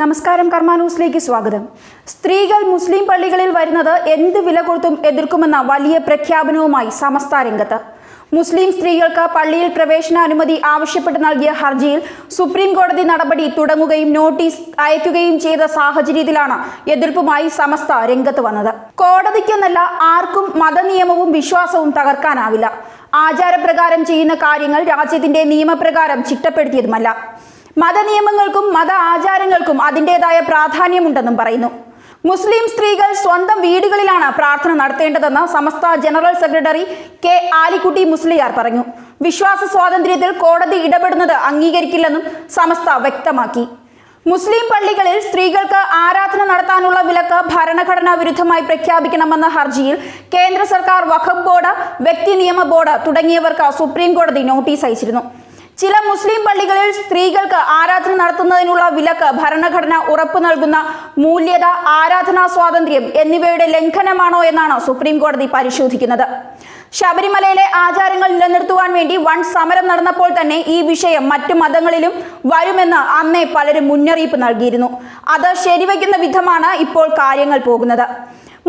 നമസ്കാരം കർമ്മ ന്യൂസിലേക്ക് സ്വാഗതം. സ്ത്രീകൾ മുസ്ലിം പള്ളികളിൽ വരുന്നത് എന്ത് വില കൊടുത്തും എതിർക്കുമെന്ന വലിയ പ്രഖ്യാപനവുമായി സമസ്ത രംഗത്ത്. മുസ്ലിം സ്ത്രീകൾക്ക് പള്ളിയിൽ പ്രവേശന അനുമതി ആവശ്യപ്പെട്ട് നൽകിയ ഹർജിയിൽ സുപ്രീം കോടതി നടപടി തുടങ്ങുകയും നോട്ടീസ് അയക്കുകയും ചെയ്ത സാഹചര്യത്തിലാണ് എതിർപ്പുമായി സമസ്ത രംഗത്ത് വന്നത്. കോടതിക്കെന്നല്ല ആർക്കും മതനിയമവും വിശ്വാസവും തകർക്കാനാവില്ല. ആചാരപ്രകാരം ചെയ്യുന്ന കാര്യങ്ങൾ രാജ്യത്തിന്റെ നിയമപ്രകാരം ചിട്ടപ്പെടുത്തിയതുമല്ല. മതനിയമങ്ങൾക്കും മത ആചാരങ്ങൾക്കും അതിന്റെതായ പ്രാധാന്യമുണ്ടെന്നും പറയുന്നു. മുസ്ലിം സ്ത്രീകൾ സ്വന്തം വീടുകളിലാണ് പ്രാർത്ഥന നടത്തേണ്ടതെന്ന് Samastha general secretary K Alikutty Musliyar പറഞ്ഞു. വിശ്വാസ സ്വാതന്ത്ര്യത്തിൽ കോടതി ഇടപെടുന്നത് അംഗീകരിക്കില്ലെന്നും സമസ്ത വ്യക്തമാക്കി. മുസ്ലിം പള്ളികളിൽ സ്ത്രീകൾക്ക് ആരാധന നടത്താനുള്ള വിലക്ക് ഭരണഘടനാ വിരുദ്ധമായി പ്രഖ്യാപിക്കണമെന്ന ഹർജിയിൽ കേന്ദ്ര സർക്കാർ വഖഫ് ബോർഡ് വ്യക്തി നിയമ ബോർഡ് തുടങ്ങിയവർക്ക് സുപ്രീം കോടതി നോട്ടീസ് അയച്ചിരുന്നു. ചില മുസ്ലിം പള്ളികളിൽ സ്ത്രീകൾക്ക് ആരാധന നടത്തുന്നതിനുള്ള വിലക്ക് ഭരണഘടന ഉറപ്പു നൽകുന്ന മൂല്യത ആരാധനാ സ്വാതന്ത്ര്യം എന്നിവയുടെ ലംഘനമാണോ എന്നാണ് സുപ്രീം കോടതി പരിശോധിക്കുന്നത്. ശബരിമലയിലെ ആചാരങ്ങൾ നിലനിർത്തുവാൻ വേണ്ടി വൺ സമരം നടന്നപ്പോൾ തന്നെ ഈ വിഷയം മറ്റു മതങ്ങളിലും വരുമെന്ന് അന്നേ പലരും മുന്നറിയിപ്പ് നൽകിയിരുന്നു. അത് ശരിവയ്ക്കുന്ന വിധമാണ് ഇപ്പോൾ കാര്യങ്ങൾ പോകുന്നത്.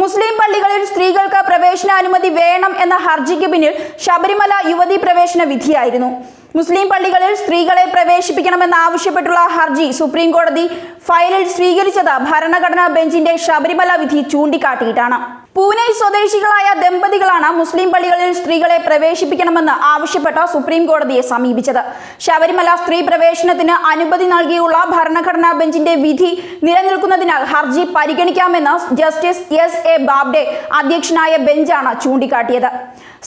മുസ്ലിം പള്ളികളിൽ സ്ത്രീകൾക്ക് പ്രവേശനാനുമതി വേണം എന്ന ഹർജിക്ക് പിന്നിൽ ശബരിമല യുവതി പ്രവേശന വിധിയായിരുന്നു. മുസ്ലിം പള്ളികളിൽ സ്ത്രീകളെ പ്രവേശിപ്പിക്കണമെന്ന് ആവശ്യപ്പെട്ടുള്ള ഹർജി സുപ്രീം കോടതി ഫയലിൽ സ്വീകരിച്ചത് ഭരണഘടനാ ബെഞ്ചിന്റെ ശബരിമല വിധി ചൂണ്ടിക്കാട്ടിയിട്ടാണ്. പൂനെ സ്വദേശികളായ ദമ്പതികളാണ് മുസ്ലിം പള്ളികളിൽ സ്ത്രീകളെ പ്രവേശിപ്പിക്കണമെന്ന് ആവശ്യപ്പെട്ട സുപ്രീം കോടതിയെ സമീപിച്ചത്. ശബരിമല സ്ത്രീ പ്രവേശനത്തിന് അനുമതി നൽകിയുള്ള ഭരണഘടനാ ബെഞ്ചിന്റെ വിധി നിലനിൽക്കുന്നതിനാൽ ഹർജി പരിഗണിക്കാമെന്ന് ജസ്റ്റിസ് എസ് എ ബാബ്ഡെ അധ്യക്ഷനായ ബെഞ്ചാണ് ചൂണ്ടിക്കാട്ടിയത്.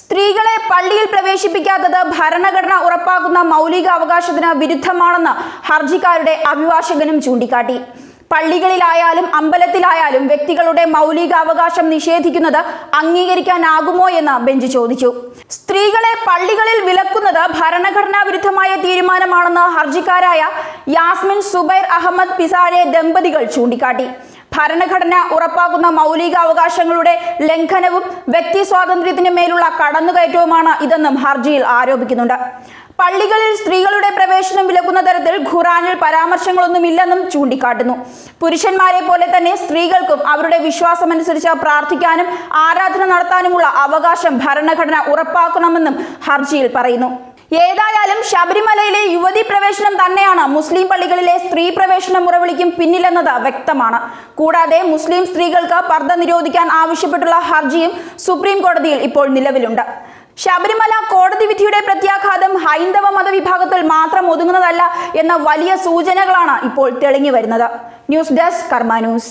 സ്ത്രീകളെ പള്ളിയിൽ പ്രവേശിപ്പിക്കാത്തത് ഭരണഘടന ഉറപ്പാക്കുന്ന മൗലിക അവകാശത്തിന് വിരുദ്ധമാണെന്ന് ഹർജിക്കാരുടെ അഭിഭാഷകനും ചൂണ്ടിക്കാട്ടി. പള്ളികളിലായാലും അമ്പലത്തിലായാലും വ്യക്തികളുടെ മൗലികാവകാശം നിഷേധിക്കുന്നത് അംഗീകരിക്കാനാകുമോ എന്ന് ബെഞ്ച് ചോദിച്ചു. സ്ത്രീകളെ പള്ളികളിൽ വിലക്കുന്നത് ഭരണഘടനാ വിരുദ്ധമായ തീരുമാനമാണെന്ന് ഹർജിക്കാരായ യാസ്മിൻ സുബൈർ അഹമ്മദ് പിസാരെ ദമ്പതികൾ ചൂണ്ടിക്കാട്ടി. ഭരണഘടന ഉറപ്പാക്കുന്ന മൗലികാവകാശങ്ങളുടെ ലംഘനവും വ്യക്തി സ്വാതന്ത്ര്യത്തിന് മേലുള്ള കടന്നുകയറ്റവുമാണ് ഇതെന്നും ഹർജിയിൽ ആരോപിക്കുന്നുണ്ട്. പള്ളികളിൽ സ്ത്രീകളുടെ പ്രവേശനം വിലക്കുന്ന തരത്തിൽ ഖുറാനിൽ പരാമർശങ്ങളൊന്നുമില്ലെന്നും ചൂണ്ടിക്കാട്ടുന്നു. പുരുഷന്മാരെ പോലെ തന്നെ സ്ത്രീകൾക്കും അവരുടെ വിശ്വാസമനുസരിച്ച് പ്രാർത്ഥിക്കാനും ആരാധന നടത്താനുമുള്ള അവകാശം ഭരണഘടന ഉറപ്പാക്കണമെന്നും ഹർജിയിൽ പറയുന്നു. ഏതായാലും ശബരിമലയിലെ യുവതി പ്രവേശനം തന്നെയാണ് മുസ്ലിം പള്ളികളിലെ സ്ത്രീ പ്രവേശന മുറവിളിക്കും പിന്നിലെന്നത് വ്യക്തമാണ്. കൂടാതെ മുസ്ലിം സ്ത്രീകൾക്ക് പർദ്ദ നിരോധിക്കാൻ ആവശ്യപ്പെട്ടുള്ള ഹർജിയും സുപ്രീം കോടതിയിൽ ഇപ്പോൾ നിലവിലുണ്ട്. ശബരിമല കോടതി വിധിയുടെ പ്രത്യാഘാതം ഹൈന്ദവ മതവിഭാഗത്തിൽ മാത്രം ഒതുങ്ങുന്നതല്ല എന്ന വലിയ സൂചനകളാണ് ഇപ്പോൾ തെളിഞ്ഞു വരുന്നത്. News desk Karma news.